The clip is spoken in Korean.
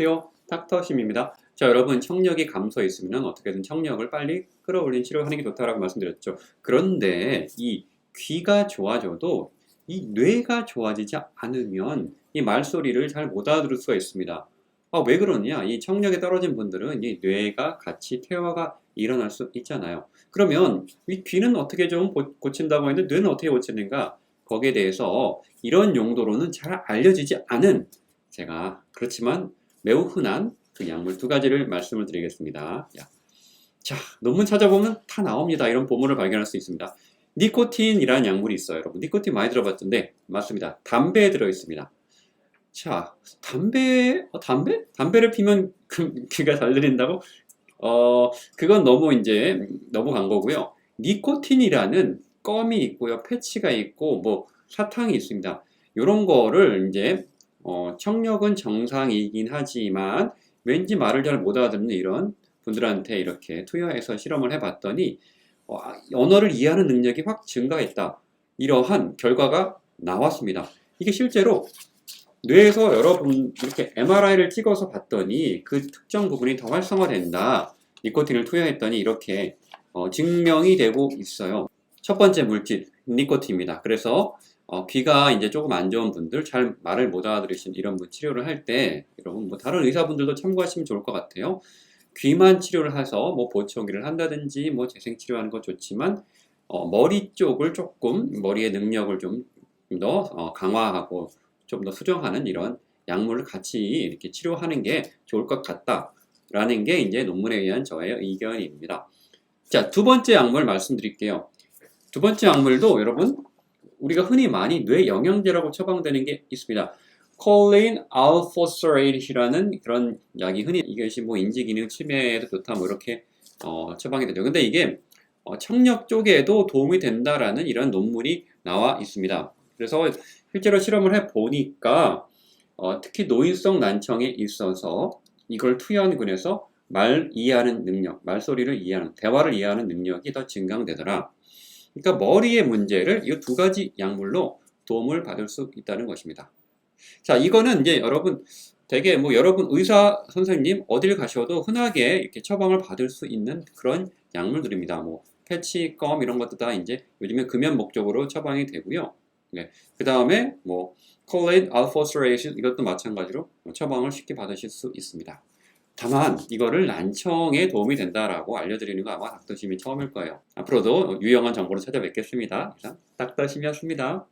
안녕하세요. 닥터 심입니다. 자, 여러분 청력이 감소해 있으면 어떻게든 청력을 빨리 끌어올린 치료하는 게 좋다라고 말씀드렸죠. 그런데 이 귀가 좋아져도 이 뇌가 좋아지지 않으면 이 말소리를 잘 못 알아들을 수가 있습니다. 아, 왜 그러냐? 이 청력이 떨어진 분들은 이 뇌가 같이 퇴화가 일어날 수 있잖아요. 그러면 이 귀는 어떻게 좀 고- 고친다고 했는데 뇌는 어떻게 고치는가? 거기에 대해서 이런 용도로는 잘 알려지지 않은 제가 그렇지만 매우 흔한 그 약물 두 가지를 말씀을 드리겠습니다. 야. 자, 논문 찾아보면 다 나옵니다. 이런 보물을 발견할 수 있습니다. 니코틴이라는 약물이 있어요, 여러분. 니코틴 많이 들어봤던데 맞습니다. 담배에 들어 있습니다. 자, 담배, 어, 담배? 담배를 피면 그, 귀가 잘 들린다고? 어, 그건 너무 이제 너무 간 거고요. 니코틴이라는 껌이 있고요, 패치가 있고 뭐 사탕이 있습니다. 이런 거를 이제 어, 청력은 정상이긴 하지만 왠지 말을 잘 못 알아듣는 이런 분들한테 이렇게 투여해서 실험을 해봤더니 어, 아, 언어를 이해하는 능력이 확 증가했다. 이러한 결과가 나왔습니다. 이게 실제로 뇌에서 여러분 이렇게 MRI를 찍어서 봤더니 그 특정 부분이 더 활성화된다. 니코틴을 투여했더니 이렇게 어, 증명이 되고 있어요. 첫 번째 물질 니코틴입니다. 그래서 어, 귀가 이제 조금 안 좋은 분들, 잘 말을 못 알아들으신 이런 분 치료를 할 때, 여러분, 뭐 다른 의사분들도 참고하시면 좋을 것 같아요. 귀만 치료를 해서 뭐 보청기를 한다든지 뭐 재생 치료하는 거 좋지만, 어, 머리 쪽을 조금, 머리의 능력을 좀더 어, 강화하고 좀 더 수정하는 이런 약물을 같이 이렇게 치료하는 게 좋을 것 같다라는 게 이제 논문에 의한 저의 의견입니다. 자, 두 번째 약물 말씀드릴게요. 두 번째 약물도 여러분, 우리가 흔히 많이 뇌 영양제라고 처방되는 게 있습니다. 콜린 알포스레이트라는 그런 약이 흔히 이것이 뭐 인지 기능 침해에도 좋다 뭐 이렇게 어, 처방이 되죠. 근데 이게 어, 청력 쪽에도 도움이 된다라는 이런 논문이 나와 있습니다. 그래서 실제로 실험을 해 보니까 어, 특히 노인성 난청에 있어서 이걸 투여근에서 말 이해하는 능력, 말소리를 이해하는, 대화를 이해하는 능력이 더 증강되더라. 그러니까 머리의 문제를 이 두 가지 약물로 도움을 받을 수 있다는 것입니다. 자, 이거는 이제 여러분 되게 뭐 여러분 의사 선생님 어딜 가셔도 흔하게 이렇게 처방을 받을 수 있는 그런 약물들입니다. 뭐 패치, 껌 이런 것도 다 이제 요즘에 금연 목적으로 처방이 되고요. 네. 그 다음에 뭐 콜레인 알포스레이션 이것도 마찬가지로 처방을 쉽게 받으실 수 있습니다. 다만 이거를 난청에 도움이 된다라고 알려드리는 거 아마 닥터심이 처음일 거예요. 앞으로도 유용한 정보를 찾아뵙겠습니다. 닥터심이었습니다.